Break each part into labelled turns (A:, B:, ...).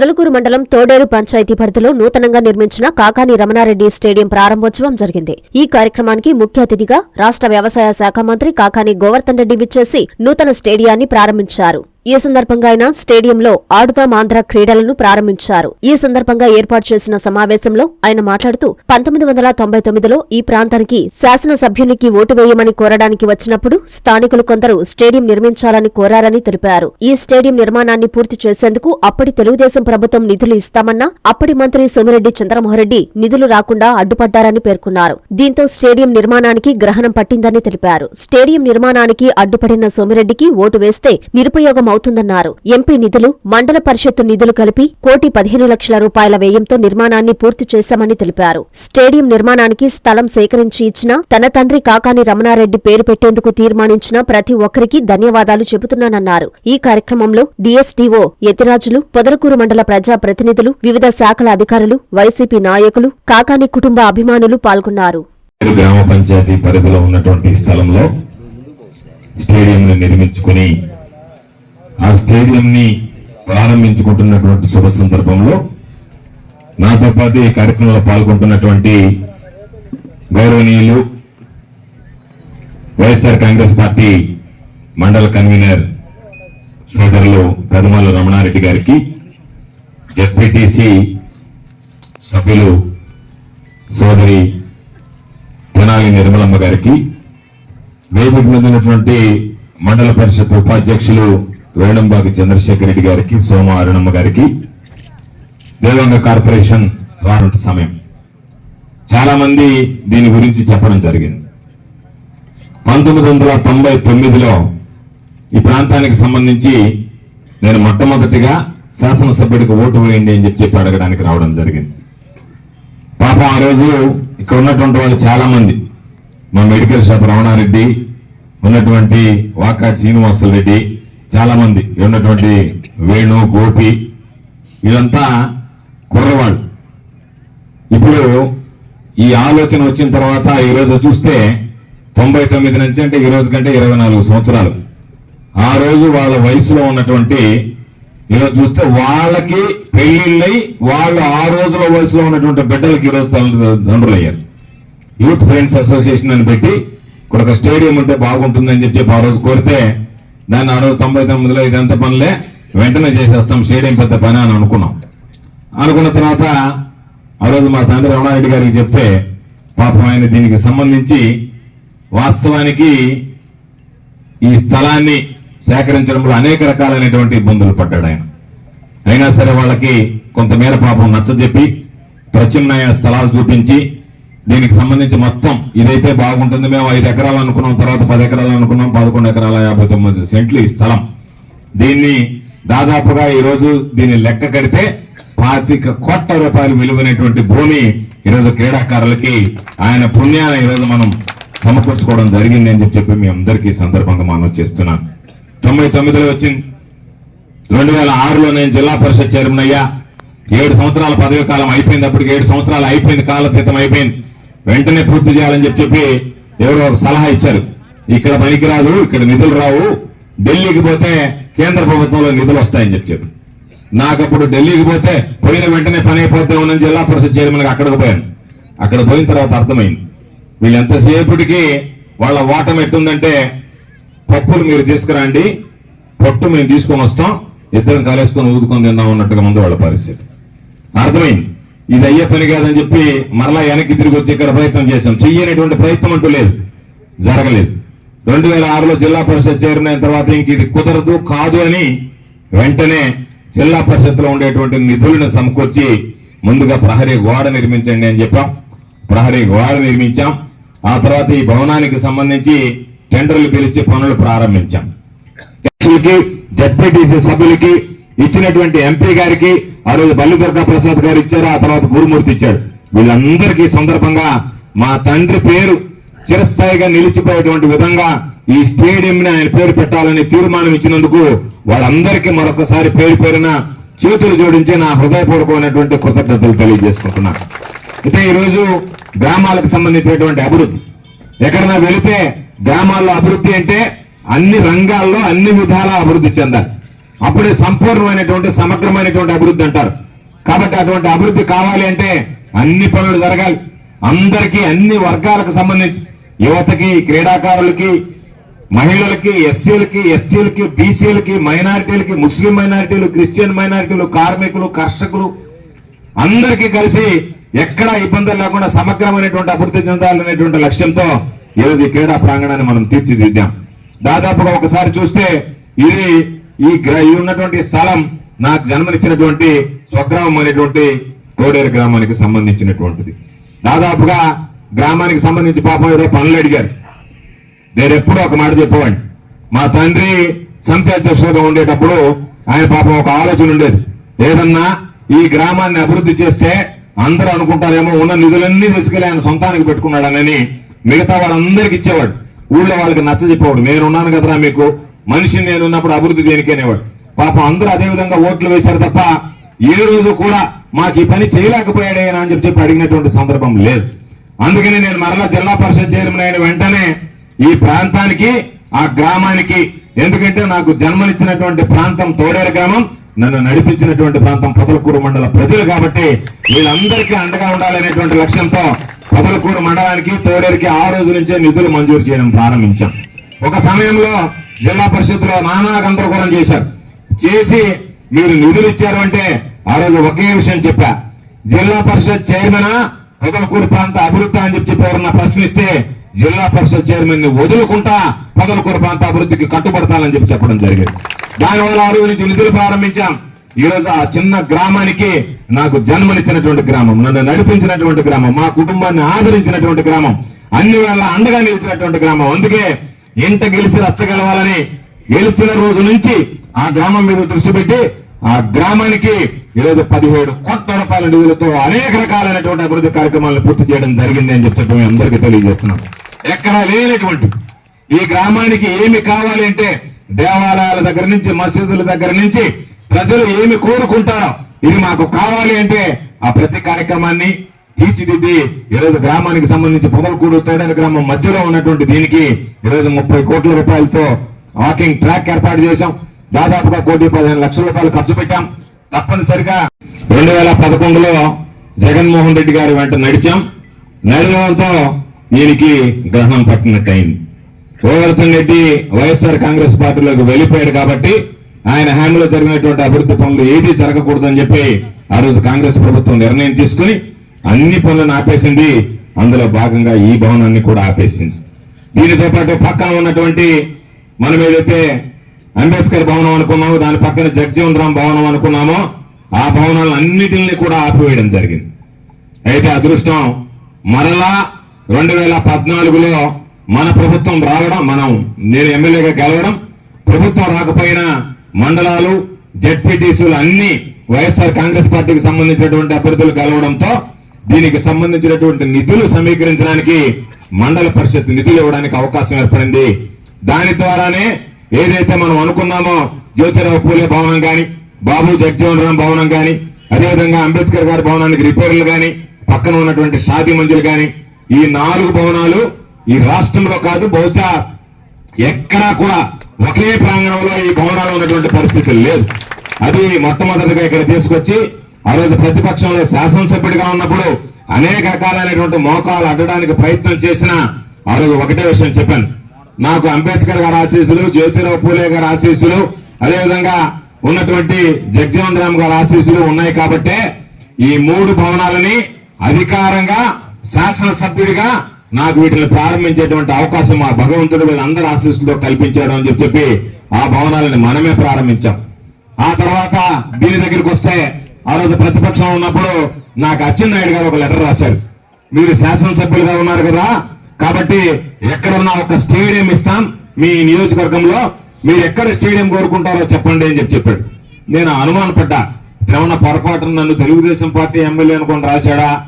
A: పొదలకూరు మండలం తోడేరు పంచాయతీ పరిధిలో నూతనంగా నిర్మించిన కాకాని రమణారెడ్డి స్టేడియం ప్రారంభోత్సవం జరిగింది. ఈ కార్యక్రమానికి ముఖ్య అతిథిగా రాష్ట్ర వ్యవసాయ శాఖ మంత్రి కాకాని గోవర్ధన్ రెడ్డి విచ్చేసి నూతన స్టేడియాన్ని ప్రారంభించారు. ఈ సందర్భంగా ఆయన స్టేడియంలో ఆడుదాం ఆంధ్ర క్రీడలను ప్రారంభించారు. ఈ సందర్భంగా ఏర్పాటు చేసిన సమావేశంలో ఆయన మాట్లాడుతూ పంతొమ్మిది వందల తొంభై తొమ్మిదిలో ఈ ప్రాంతానికి శాసనసభ్యునికి ఓటు వేయమని కోరడానికి వచ్చినప్పుడు స్థానికులు కొందరు స్టేడియం నిర్మించాలని కోరారని తెలిపారు. ఈ స్టేడియం నిర్మాణాన్ని పూర్తి చేసేందుకు అప్పటి తెలుగుదేశం ప్రభుత్వం నిధులు ఇస్తామన్నా అప్పటి మంత్రి సోమిరెడ్డి చంద్రమోహన్రెడ్డి నిధులు రాకుండా అడ్డుపడ్డారని పేర్కొన్నారు. దీంతో స్టేడియం నిర్మాణానికి గ్రహణం పట్టిందని తెలిపారు. స్టేడియం నిర్మాణానికి అడ్డుపడిన సోమిరెడ్డికి ఓటు వేస్తే నిరుపయోగం అవుతుందన్నారు. ఎంపీ నిధులు మండల పరిషత్తు నిధులు కలిపి కోటి పదిహేను లక్షల రూపాయల వ్యయంతో నిర్మాణాన్ని పూర్తి చేశామని తెలిపారు. స్టేడియం నిర్మాణానికి స్థలం సేకరించి ఇచ్చిన తన తండ్రి కాకాని రమణారెడ్డి పేరు పెట్టేందుకు తీర్మానించిన ప్రతి ఒక్కరికి ధన్యవాదాలు చెబుతున్నానన్నారు. ఈ కార్యక్రమంలో డీఎస్డీఓ యతిరాజులు పొదలకూరు మండల ప్రజా ప్రతినిధులు వివిధ శాఖల అధికారులు వైసీపీ నాయకులు కాకాని కుటుంబ అభిమానులు పాల్గొన్నారు.
B: గ్రామ పంచాయతీ పరిధిలో ఉన్నటువంటి స్థలంలో స్టేడియంను నిర్మించుకుని ఆ స్టేడియంని ప్రారంభించుకుంటున్నటువంటి శుభ సందర్భంలో నాతో పాటు ఈ కార్యక్రమంలో పాల్గొంటున్నటువంటి గౌరవనీయులు వైఎస్ఆర్ కాంగ్రెస్ పార్టీ మండల కన్వీనర్ సోదరులు పెదమల్లు రమణారెడ్డి గారికి జెడ్పీటీసీ సభ్యులు సోదరి తెనాలి నిర్మలమ్మ గారికి వేదిక మీద ఉన్నటువంటి మండల పరిషత్ ఉపాధ్యక్షులు వేణంబాగి చంద్రశేఖర్ రెడ్డి గారికి సోమ అరుణమ్మ గారికి దేవంగ కార్పొరేషన్ రానుంటి సమయం. చాలా మంది దీని గురించి చెప్పడం జరిగింది. పంతొమ్మిది వందల తొంభై తొమ్మిదిలో ఈ ప్రాంతానికి సంబంధించి నేను మొట్టమొదటిగా శాసనసభ్యుడికి ఓటు వేయండి అని చెప్పి అడగడానికి రావడం జరిగింది. పాపం ఆ రోజు ఇక్కడ ఉన్నటువంటి వాళ్ళు చాలా మంది మా మెడికల్ షాప్ రమణారెడ్డి ఉన్నటువంటి వాకాటి శ్రీనివాసులు రెడ్డి చాలా మంది ఉన్నటువంటి వేణు గోపి వీళ్ళంతా కుర్రవాళ్ళు. ఇప్పుడు ఈ ఆలోచన వచ్చిన తర్వాత ఈరోజు చూస్తే తొంభై తొమ్మిది నుంచి అంటే ఈరోజు కంటే ఇరవై నాలుగు సంవత్సరాలు. ఆ రోజు వాళ్ళ వయసులో ఉన్నటువంటి ఈరోజు చూస్తే వాళ్ళకి పెళ్ళిళ్ళై వాళ్ళు ఆ రోజుల వయసులో ఉన్నటువంటి బిడ్డలకి ఈరోజు తండ్రులు అయ్యారు యూత్ ఫ్రెండ్స్ అసోసియేషన్ అని పెట్టి ఇక్కడ ఒక స్టేడియం ఉంటే బాగుంటుందని చెప్పి ఆ రోజు కోరితే దాన్ని ఆ తొంభై తొమ్మిదిలో ఇదంతా పనులే వెంటనే చేసేస్తాం. స్టేడియం పెద్ద పని అని అనుకున్నాం. అనుకున్న తర్వాత ఆ రోజు మా తండ్రి రమణారెడ్డి గారికి చెప్తే పాపం ఆయన దీనికి సంబంధించి వాస్తవానికి ఈ స్థలాన్ని సేకరించడంలో అనేక రకాలైనటువంటి ఇబ్బందులు పడ్డాడు ఆయన. అయినా సరే వాళ్ళకి కొంతమేర పాపం నచ్చజెప్పి ప్రత్యున్నాయ స్థలాలు చూపించి దీనికి సంబంధించి మొత్తం ఇదైతే బాగుంటుంది. మేము ఐదు ఎకరాలు అనుకున్నాం తర్వాత పది ఎకరాలు అనుకున్నాం పదకొండు ఎకరాల యాభై తొమ్మిది సెంట్లు ఈ స్థలం. దీన్ని దాదాపుగా ఈ రోజు దీన్ని లెక్క కడితే పాతిక కోట్ల రూపాయలు విలువైనటువంటి భూమి ఈరోజు క్రీడాకారులకి ఆయన పుణ్యాన్ని ఈరోజు మనం సమకూర్చుకోవడం జరిగింది అని చెప్పి చెప్పి మీ అందరికీ సందర్భంగా మనం చేస్తున్నాను తొంభై తొమ్మిదిలో వచ్చింది. రెండు వేల ఆరులో నేను జిల్లా పరిషత్ చైర్మన్ అయ్యా. ఏడు సంవత్సరాల పదవి కాలం అయిపోయింది. అప్పటికి ఏడు సంవత్సరాలు అయిపోయింది. కాల అయిపోయింది. వెంటనే పూర్తి చేయాలని చెప్పి చెప్పి ఎవరో ఒక సలహా ఇచ్చారు. ఇక్కడ పనికిరాదు ఇక్కడ నిధులు రావు. ఢిల్లీకి పోతే కేంద్ర ప్రభుత్వంలో నిధులు వస్తాయని చెప్పి చెప్పి. నాకు అప్పుడు ఢిల్లీకి పోతే పోయిన వెంటనే పని అయిపోతామని జిల్లా పరిషత్ చైర్మన్ అక్కడికి పోయాను. అక్కడ పోయిన తర్వాత అర్థమైంది. వీళ్ళు ఎంతసేపటికి వాళ్ళ ఓటం ఎట్టుందంటే పప్పులు మీరు తీసుకురండి పొట్టు మేము తీసుకొని వస్తాం ఇద్దరం కలేసుకొని ఊదుకొని తిందాం అన్నట్టుగా ముందు వాళ్ళ పరిస్థితి. అర్థమైంది. ఇది అయ్యే పని కాదని చెప్పి మరలా వెనక్కి తిరిగి వచ్చి ఇక్కడ ప్రయత్నం చేశాం. చెయ్యనటువంటి ప్రయత్నం అంటూ లేదు. జరగలేదు. రెండు వేల ఆరులో జిల్లా పరిషత్ చేరిన తర్వాత ఇంక ఇది కుదరదు కాదు అని వెంటనే జిల్లా పరిషత్లో ఉండేటువంటి నిధులను సమకూర్చి ముందుగా ప్రహరీ గోడ నిర్మించండి అని చెప్పాం. ప్రహరీ గోడ నిర్మించాం. ఆ తర్వాత ఈ భవనానికి సంబంధించి టెండర్లు పిలిచి పనులు ప్రారంభించాం. జడ్పీటీసీ సభ్యులకి ఇచ్చినటువంటి ఎంపీ గారికి ఆ రోజు బల్లి దుర్గా ప్రసాద్ గారు ఇచ్చారు ఆ తర్వాత గురుమూర్తి ఇచ్చాడు వీళ్ళందరికీ సందర్భంగా మా తండ్రి పేరు చిరస్థాయిగా నిలిచిపోయేటువంటి విధంగా ఈ స్టేడియం ని ఆయన పేరు పెట్టాలని తీర్మానం ఇచ్చినందుకు వాళ్ళందరికీ మరొకసారి పేరు పేరున చేతులు జోడించి నా హృదయపూర్వకమైనటువంటి కృతజ్ఞతలు తెలియజేసుకుంటున్నాను అయితే ఈ రోజు గ్రామాలకు సంబంధించినటువంటి అభివృద్ధి. ఎక్కడైనా వెళితే గ్రామాల్లో అభివృద్ధి అంటే అన్ని రంగాల్లో అన్ని విధాల అభివృద్ధి చెందాలి. అప్పుడే సంపూర్ణమైనటువంటి సమగ్రమైనటువంటి అభివృద్ధి అంటారు. కాబట్టి అటువంటి అభివృద్ధి కావాలి అంటే అన్ని పనులు జరగాలి. అందరికీ అన్ని వర్గాలకు సంబంధించి యువతకి క్రీడాకారులకి మహిళలకి ఎస్సీలకి ఎస్టీలకి బీసీలకి మైనారిటీలకి ముస్లిం మైనారిటీలు క్రిస్టియన్ మైనారిటీలు కార్మికులు కర్షకులు అందరికీ కలిసి ఎక్కడా ఇబ్బందులు లేకుండా సమగ్రమైనటువంటి అభివృద్ధి చెందాలనేటువంటి లక్ష్యంతో ఈరోజు ఈ క్రీడా ప్రాంగణాన్ని మనం తీర్చిదిద్దాం. దాదాపుగా ఒకసారి చూస్తే ఇది ఈ ఉన్నటువంటి స్థలం నాకు జన్మనిచ్చినటువంటి స్వగ్రామం అనేటువంటి కోడేరు గ్రామానికి సంబంధించినటువంటిది. దాదాపుగా గ్రామానికి సంబంధించి పాపం ఏదో పనులు అడిగారు. నేను ఎప్పుడూ ఒక మాట చెప్పేవాడిని. మా తండ్రి సమితి అధ్యక్షులుగా ఉండేటప్పుడు ఆయన పాపం ఒక ఆలోచన ఉండేది. ఏదన్నా ఈ గ్రామాన్ని అభివృద్ధి చేస్తే అందరూ అనుకుంటారేమో ఉన్న నిధులన్నీ తీసుకెళ్ళి ఆయన సొంతానికి పెట్టుకున్నాడనని మిగతా వాళ్ళందరికి ఇచ్చేవాడు. ఊళ్ళో వాళ్ళకి నచ్చ చెప్పేవాడు. నేనున్నాను కదరా మీకు మనిషిని నేను ఉన్నప్పుడు అభివృద్ధి దేనికి పాపం అందరూ అదే విధంగా ఓట్లు వేశారు తప్ప ఏ రోజు కూడా మాకు ఈ పని చేయలేకపోయాడే అని చెప్పి చెప్పి అడిగినటువంటి సందర్భం లేదు. అందుకని నేను మరలా జిల్లా పరిషత్ చైర్మన్ అయిన వెంటనే ఈ ప్రాంతానికి ఆ గ్రామానికి ఎందుకంటే నాకు జన్మనిచ్చినటువంటి ప్రాంతం తోడేరు గ్రామం నన్ను నడిపించినటువంటి ప్రాంతం పొదలకూరు మండల ప్రజలు కాబట్టి వీళ్ళందరికీ అండగా ఉండాలనేటువంటి లక్ష్యంతో పొదలకూరు మండలానికి తోడేరుకి ఆ రోజు నుంచే నిధులు మంజూరు చేయడం ప్రారంభించాం. ఒక సమయంలో జిల్లా పరిషత్లో నానా గందరగోళం చేశారు. చేసి మీరు నిధులు ఇచ్చారు అంటే ఆ రోజు ఒకే విషయం చెప్పా. జిల్లా పరిషత్ చైర్మన్ పొదలకూరు ప్రాంత అభివృద్ధి అని చెప్పి ఎవరన్నా ప్రశ్నిస్తే జిల్లా పరిషత్ చైర్మన్ని వదులుకుంటా పొదలకూరు ప్రాంత అభివృద్ధికి కట్టుబడతానని చెప్పి చెప్పడం జరిగింది. దానివల్ల ఆ రోజు నుంచి నిధులు ప్రారంభించాం. ఈ రోజు ఆ చిన్న గ్రామానికి నాకు జన్మనిచ్చినటువంటి గ్రామం నన్ను నడిపించినటువంటి గ్రామం మా కుటుంబాన్ని ఆదరించినటువంటి గ్రామం అన్ని వేళ అండగా నిలిచినటువంటి గ్రామం. అందుకే ఇంట గెలిచి రచ్చగలవాలని గెలిచిన రోజు నుంచి ఆ గ్రామం మీద దృష్టి పెట్టి ఆ గ్రామానికి ఈరోజు పదిహేడు కోట్ల రూపాయల నిధులతో అనేక రకాలైనటువంటి అభివృద్ధి కార్యక్రమాలను పూర్తి చేయడం జరిగింది అని చెప్పి మేము అందరికీ తెలియజేస్తున్నాం. ఎక్కడా లేనటువంటి ఈ గ్రామానికి ఏమి కావాలి అంటే దేవాలయాల దగ్గర నుంచి మసీదుల దగ్గర నుంచి ప్రజలు ఏమి కోరుకుంటారో ఇది మాకు కావాలి అంటే ఆ ప్రతి కార్యక్రమాన్ని తీర్చిదిద్ది. ఈరోజు గ్రామానికి సంబంధించి పొదలకూడు తోడని గ్రామం మధ్యలో ఉన్నటువంటి దీనికి ఈరోజు ముప్పై కోట్ల రూపాయలతో వాకింగ్ ట్రాక్ ఏర్పాటు చేశాం. దాదాపుగా కోటి పదిహేను లక్షల రూపాయలు ఖర్చు పెట్టాం. తప్పనిసరిగా రెండు వేల పదకొండులో జగన్మోహన్ రెడ్డి గారి వెంట నడిచాం. నడవడంతో దీనికి గ్రహణం పట్టినట్టు అయింది గోవర్ధన్ రెడ్డి వైఎస్ఆర్ కాంగ్రెస్ పార్టీలోకి వెళ్ళిపోయాడు కాబట్టి ఆయన హామీలో జరిగినటువంటి అభివృద్ధి పనులు ఏదీ జరగకూడదని చెప్పి ఆ రోజు కాంగ్రెస్ ప్రభుత్వం నిర్ణయం తీసుకుని అన్ని పనులను ఆపేసింది. అందులో భాగంగా ఈ భవనాన్ని కూడా ఆపేసింది. దీనితో పాటు పక్కన ఉన్నటువంటి మనం ఏదైతే అంబేద్కర్ భవనం అనుకున్నామో దాని పక్కన జగ్జీవన్ రామ్ భవనం అనుకున్నామో ఆ భవనాలను అన్నిటిని కూడా ఆపివేయడం జరిగింది. అయితే అదృష్టం మరలా రెండు వేల పద్నాలుగులో మన ప్రభుత్వం రావడం మనం నేను ఎమ్మెల్యేగా గెలవడం ప్రభుత్వం రాకపోయినా మండలాలు జడ్పీటీసీలు అన్ని వైఎస్ఆర్ కాంగ్రెస్ పార్టీకి సంబంధించినటువంటి అభ్యర్థులు గెలవడంతో దీనికి సంబంధించినటువంటి నిధులు సమీకరించడానికి మండల పరిషత్ నిధులు ఇవ్వడానికి అవకాశం ఏర్పడింది. దాని ద్వారానే ఏదైతే మనం అనుకున్నామో జ్యోతిరావు పూలే భవనం కానీ బాబు జగజీవన్ రామ్ భవనం కానీ అదేవిధంగా అంబేద్కర్ గారి భవనానికి రిపేర్లు కానీ పక్కన ఉన్నటువంటి షాదీ మంజులు కానీ ఈ నాలుగు భవనాలు ఈ రాష్ట్రంలో కాదు బహుశా ఎక్కడా కూడా ఒకే ప్రాంగణంలో ఈ భవనాలు ఉన్నటువంటి పరిస్థితులు లేదు అది మొట్టమొదటిగా ఇక్కడ తీసుకొచ్చి ఆ రోజు ప్రతిపక్షంలో శాసనసభ్యుడిగా ఉన్నప్పుడు అనేక రకాలైనటువంటి మోకాలు అడ్డడానికి ప్రయత్నం చేసిన ఆ రోజు ఒకటే విషయం చెప్పాను. నాకు అంబేద్కర్ గారి ఆశీస్సులు జ్యోతిరావు పూలే గారి ఆశీస్సులు అదేవిధంగా ఉన్నటువంటి జగ్జీవన్ రామ్ గారి ఆశీస్సులు ఉన్నాయి కాబట్టే ఈ మూడు భవనాలని అధికారంగా శాసనసభ్యుడిగా నాకు వీటిని ప్రారంభించేటువంటి అవకాశం ఆ భగవంతుడు వీళ్ళందరి ఆశీస్సులతో కల్పించాడు అని చెప్పి చెప్పి ఆ భవనాలని మనమే ప్రారంభించాం. ఆ తర్వాత దీని దగ్గరికి వస్తే ఆ రోజు ప్రతిపక్షం ఉన్నప్పుడు నాకు అచ్చెన్నాయుడు గారు ఒక లెటర్ రాశారు. మీరు శాసనసభ్యులుగా ఉన్నారు కదా కాబట్టి ఎక్కడున్నా ఒక స్టేడియం ఇస్తాం. మీ నియోజకవర్గంలో మీరు ఎక్కడ స్టేడియం కోరుకుంటారో చెప్పండి అని చెప్పి చెప్పాడు. నేను అనుమానపడ్డా త్రమణ పొరపాటున నన్ను తెలుగుదేశం పార్టీ ఎమ్మెల్యే అనుకోని రాశాడా?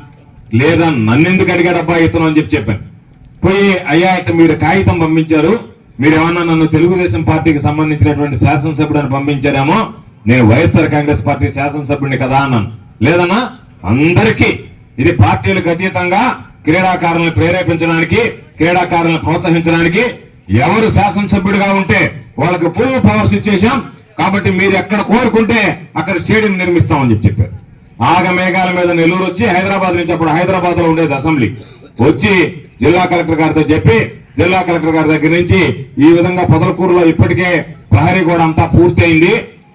B: లేదా నన్నెందుకు అడిగాడబ్బా ఇతను అని చెప్పి చెప్పాను. పోయి అయ్యా ఇట్ట మీరు కాగితం పంపించారు. మీరు ఏమన్నా నన్ను తెలుగుదేశం పార్టీకి సంబంధించినటువంటి శాసనసభ్యుడు అని పంపించారేమో నేను వైఎస్ఆర్ కాంగ్రెస్ పార్టీ శాసనసభ్యుడిని కదా అన్నాను. లేదన్నా? అందరికీ ఇది పార్టీలకు అతీతంగా క్రీడాకారులను ప్రేరేపించడానికి క్రీడాకారులను ప్రోత్సహించడానికి ఎవరు శాసనసభ్యుడిగా ఉంటే వాళ్ళకి ఫుల్ పవర్స్ ఇచ్చేసాం కాబట్టి మీరు ఎక్కడ కోరుకుంటే అక్కడ స్టేడియం నిర్మిస్తామని చెప్పి చెప్పారు. ఆగ మేఘాల మీద నెల్లూరు వచ్చి హైదరాబాద్ నుంచి అప్పుడు హైదరాబాద్లో ఉండేది అసెంబ్లీ. వచ్చి జిల్లా కలెక్టర్ గారితో చెప్పి జిల్లా కలెక్టర్ గారి దగ్గర నుంచి ఈ విధంగా పొదలకూరులో ఇప్పటికే ప్రహరీ కూడా అంతా పూర్తయింది.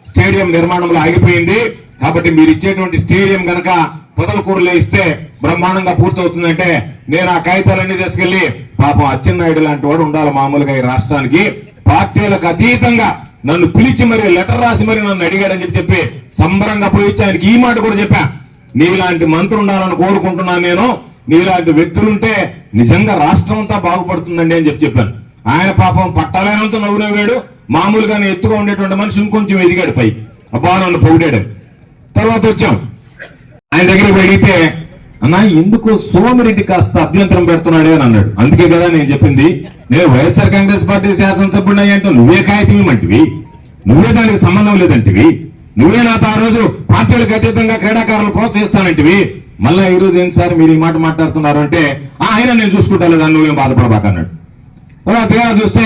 B: స్టేడియం నిర్మాణంలో ఆగిపోయింది. కాబట్టి మీరు ఇచ్చేటువంటి స్టేడియం గనక పొదలకూరులో ఇస్తే బ్రహ్మాండంగా పూర్తవుతుందంటే నేను ఆ కాగితాలన్నీ తీసుకెళ్ళి పాపం అచ్చెన్నాయుడు లాంటి వాడు ఉండాలి మామూలుగా ఈ రాష్ట్రానికి. పార్టీలకు అతీతంగా నన్ను పిలిచి మరి లెటర్ రాసి మరి నన్ను అడిగాడని చెప్పి చెప్పి సంబరంగా పోయి ఆయనకి ఈ మాట కూడా చెప్పా. నీలాంటి మంత్రి ఉండాలని కోరుకుంటున్నాను నేను. నీలాంటి వ్యక్తులుంటే నిజంగా రాష్ట్రం అంతా బాగుపడుతుందండి అని చెప్పి చెప్పాను. ఆయన పాపం పట్టాలైనంత నవ్వు నవ్వాడు. మామూలుగానే ఎత్తుగా ఉండేటువంటి మనిషి ఇంకొంచెం ఎదిగాడు పై అబ్బా నన్ను పొగిడాడు. తర్వాత వచ్చాం. ఆయన దగ్గరికి అడిగితే అన్నా ఎందుకు సోమిరెడ్డి కాస్త అభ్యంతరం పెడుతున్నాడే? అని అన్నాడు. అందుకే కదా నేను చెప్పింది నేను వైఎస్ఆర్ కాంగ్రెస్ పార్టీ శాసనసభ్యుడు అంటే నువ్వే కాగితమంటివి నువ్వే దానికి సంబంధం లేదంటివి. నువ్వే నాతో ఆ రోజు పార్టీలకు అతీతంగా క్రీడాకారులు ప్రోత్సహిస్తానంటివి. మళ్ళా ఈ రోజు ఏంటి సార్ మీరు ఈ మాట మాట్లాడుతున్నారు అంటే "ఆ, ఆయన నేను చూసుకుంటా లేదా నువ్వేం బాధపడబాక అన్నాడు. తర్వాత చూస్తే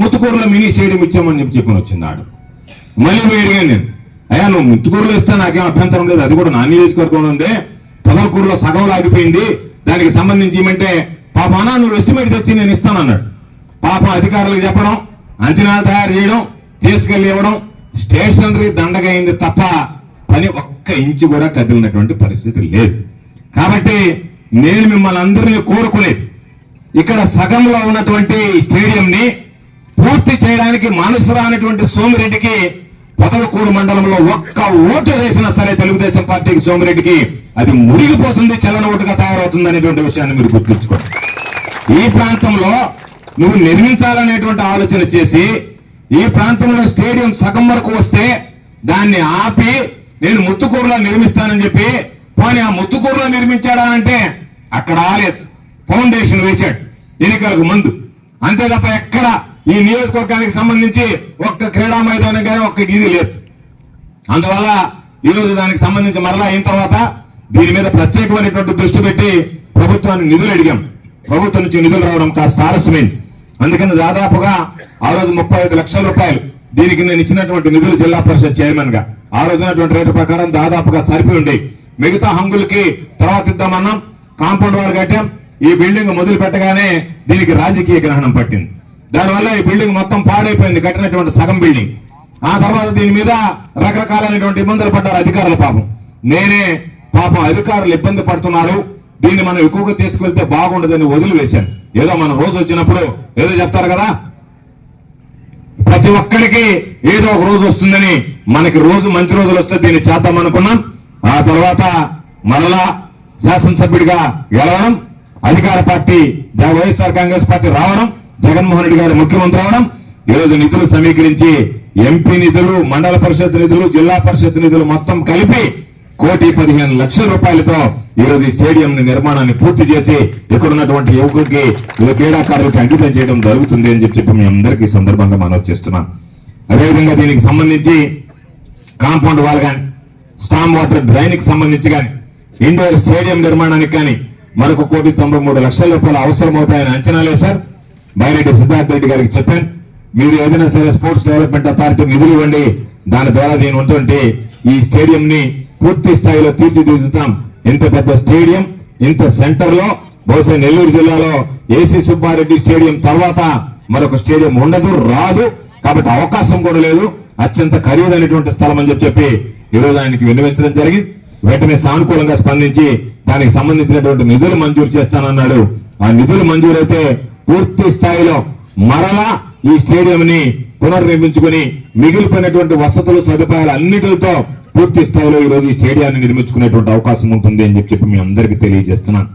B: ముత్తుకూరులో మినీ స్టేడియం ఇచ్చామని చెప్పి చెప్పని వచ్చింది ఆడు మళ్ళీ పోయి అడిగాను నేను అయ్యా నువ్వు ముత్తుకూరులో ఇస్తా నాకేం అభ్యంతరం లేదు అది కూడా నా నియోజకవర్గంలో ఉంది. పొదలకూరులో సగం లాగిపోయింది. దానికి సంబంధించి ఏమంటే పాపానా నువ్వు ఎస్టిమేట్ తెచ్చి నేను ఇస్తాను అన్నాడు. పాపం అధికారులకు చెప్పడం అంచనాలు తయారు చేయడం తీసుకెళ్ళి ఇవ్వడం స్టేషనరీ దండగైంది తప్ప పని ఒక్క ఇంచు కూడా కదిలినటువంటి పరిస్థితి లేదు. కాబట్టి నేను మిమ్మల్ని అందరినీ కోరుకునేది ఇక్కడ సగంలో ఉన్నటువంటి స్టేడియంని పూర్తి చేయడానికి మనసు రానటువంటి సోమిరెడ్డికి పొదలకూరు మండలంలో ఒక్క ఓటు వేసినా సరే తెలుగుదేశం పార్టీకి సోమిరెడ్డికి అది మురిగిపోతుంది చలన ఓటుగా తయారవుతుంది అనేటువంటి విషయాన్ని మీరు గుర్తుంచుకోండి. ఈ ప్రాంతంలో నువ్వు నిర్మించాలనేటువంటి ఆలోచన చేసి ఈ ప్రాంతంలో స్టేడియం సగం వరకు వస్తే దాన్ని ఆపి నేను ముత్తుకూరులో నిర్మిస్తానని చెప్పి పోనీ ఆ ముత్తుకూరులో నిర్మించాడా అంటే అక్కడ ఆలేదు. ఫౌండేషన్ వేశాడు. ఎన్నికలకు ముందు. అంతే తప్ప ఎక్కడ ఈ నియోజకవర్గానికి సంబంధించి ఒక్క క్రీడా మైదానం కానీ ఒక్క ఇది లేదు. అందువల్ల ఈ రోజు దానికి సంబంధించి మరలా అయిన తర్వాత దీని మీద ప్రత్యేకమైనటువంటి దృష్టి పెట్టి ప్రభుత్వాన్ని నిధులు అడిగాం. ప్రభుత్వం నుంచి నిధులు రావడం కాస్త ఆలస్యమైంది. అందుకని దాదాపుగా ఆ రోజు ముప్పై ఐదు లక్షల రూపాయలు దీనికి నేను ఇచ్చినటువంటి నిధులు జిల్లా పరిషత్ చైర్మన్గా. ఆ రోజునటువంటి రేటు ప్రకారం దాదాపుగా సరిపోయి ఉండే. మిగతా హంగులకి తర్వాత ఇద్దామన్నాం. కాంపౌండ్ వాళ్ళు కట్టాం. ఈ బిల్డింగ్ మొదలు పెట్టగానే దీనికి రాజకీయ గ్రహణం పట్టింది. దానివల్ల ఈ బిల్డింగ్ మొత్తం పాడైపోయింది కట్టినటువంటి సగం బిల్డింగ్. ఆ తర్వాత దీని మీద రకరకాలైనటువంటి ఇబ్బందులు పడ్డారు అధికారులు పాపం. నేనే పాపం అధికారులు ఇబ్బంది పడుతున్నారు. దీన్ని మనం ఎక్కువగా తీసుకెళ్తే బాగుండదని వదిలివేశాను. ఏదో మనం రోజు వచ్చినప్పుడు ఏదో చెప్తారు కదా? ప్రతి ఒక్కరికి ఏదో ఒక రోజు వస్తుందని మనకి రోజు మంచి రోజులు వస్తే దీన్ని చేద్దాం అనుకున్నాం. ఆ తర్వాత మరలా శాసనసభ్యుడిగా గెలవడం అధికార పార్టీ వైఎస్ఆర్ కాంగ్రెస్ పార్టీ రావడం జగన్మోహన్ రెడ్డి గారు ముఖ్యమంత్రి అవడం ఈ రోజు నిధులు సమీకరించి ఎంపీ నిధులు మండల పరిషత్ నిధులు జిల్లా పరిషత్ నిధులు మొత్తం కలిపి కోటి పదిహేను లక్షల రూపాయలతో ఈరోజు ఈ స్టేడియం నిర్మాణాన్ని పూర్తి చేసి ఇక్కడ ఉన్నటువంటి యువకులకి క్రీడాకారులకి అంకితం చేయడం జరుగుతుంది అని చెప్పి మీ అందరికీ సందర్భంగా మనవి చేస్తున్నాం అదేవిధంగా దీనికి సంబంధించి కాంపౌండ్ వాల్ కానీ స్టామ్ వాటర్ డ్రైన్కి సంబంధించి కానీ ఇండోర్ స్టేడియం నిర్మాణానికి కానీ మరొక కోటి తొంభై మూడు లక్షల రూపాయలు అవసరం అవుతాయని అంచనా సార్ బైరెడ్డి సిద్ధార్థ రెడ్డి గారికి చెప్పాను మీరు ఏదైనా సరే స్పోర్ట్స్ డెవలప్మెంట్ అథారిటీ నిధులు ఇవ్వండి. దాని ద్వారా దీని ఉంటుంటే ఈ స్టేడియం ని పూర్తి స్థాయిలో తీర్చిదిద్దుతాం. ఇంత పెద్ద స్టేడియం ఇంత సెంటర్లో బహుశా నెల్లూరు జిల్లాలో ఏసీ సుబ్బారెడ్డి స్టేడియం తర్వాత మరొక స్టేడియం ఉండదు రాదు. కాబట్టి అవకాశం కూడా లేదు. అత్యంత ఖరీదైనటువంటి స్థలం అని చెప్పి చెప్పి ఈ రోజు ఆయనకి విన్నవించడం జరిగింది. వెంటనే సానుకూలంగా స్పందించి దానికి సంబంధించినటువంటి నిధులు మంజూరు చేస్తానన్నాడు. ఆ నిధులు మంజూరైతే పూర్తి స్థాయిలో మరలా ఈ స్టేడియం ని పునర్నిర్మించుకుని మిగిలిపోయినటువంటి వసతులు సదుపాయాలు అన్నిటితో పూర్తి స్థాయిలో ఈ రోజు ఈ స్టేడియాన్ని నిర్మించుకునేటువంటి అవకాశం ఉంటుంది అని చెప్పి మీ అందరికీ తెలియజేస్తున్నాను.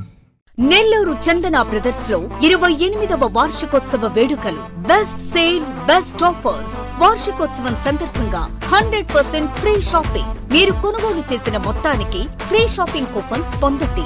C: నెల్లూరు చందన బ్రదర్స్లో ఇరవై ఎనిమిదవ వార్షికోత్సవ వేడుకలు బెస్ట్ సేల్ బెస్ట్ ఆఫర్స్. వార్షికోత్సవం సందర్భంగా హండ్రెడ్ పర్సెంట్ ఫ్రీ షాపింగ్. మీరు కొనుగోలు చేసిన మొత్తానికి ఫ్రీ షాపింగ్ కూపన్స్ పొందండి.